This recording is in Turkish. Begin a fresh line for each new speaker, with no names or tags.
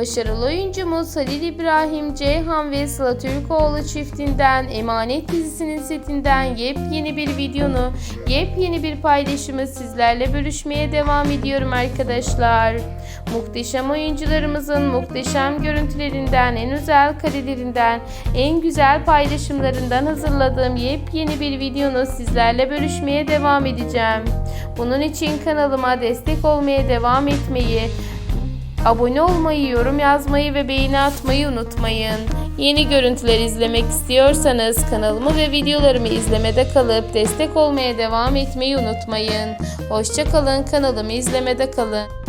Başarılı oyuncumuz Halil İbrahim Ceyhan ve Sıla Türkoğlu çiftinden Emanet dizisinin setinden yepyeni bir videonu, yepyeni bir paylaşımı sizlerle bölüşmeye devam ediyorum arkadaşlar. Muhteşem oyuncularımızın muhteşem görüntülerinden, en özel karelerinden, en güzel paylaşımlarından hazırladığım yepyeni bir videonu sizlerle bölüşmeye devam edeceğim. Bunun için kanalıma destek olmaya devam etmeyi, abone olmayı, yorum yazmayı ve beğeni atmayı unutmayın. Yeni görüntüler izlemek istiyorsanız kanalımı ve videolarımı izlemede kalıp destek olmaya devam etmeyi unutmayın. Hoşçakalın kanalımı izlemede kalın.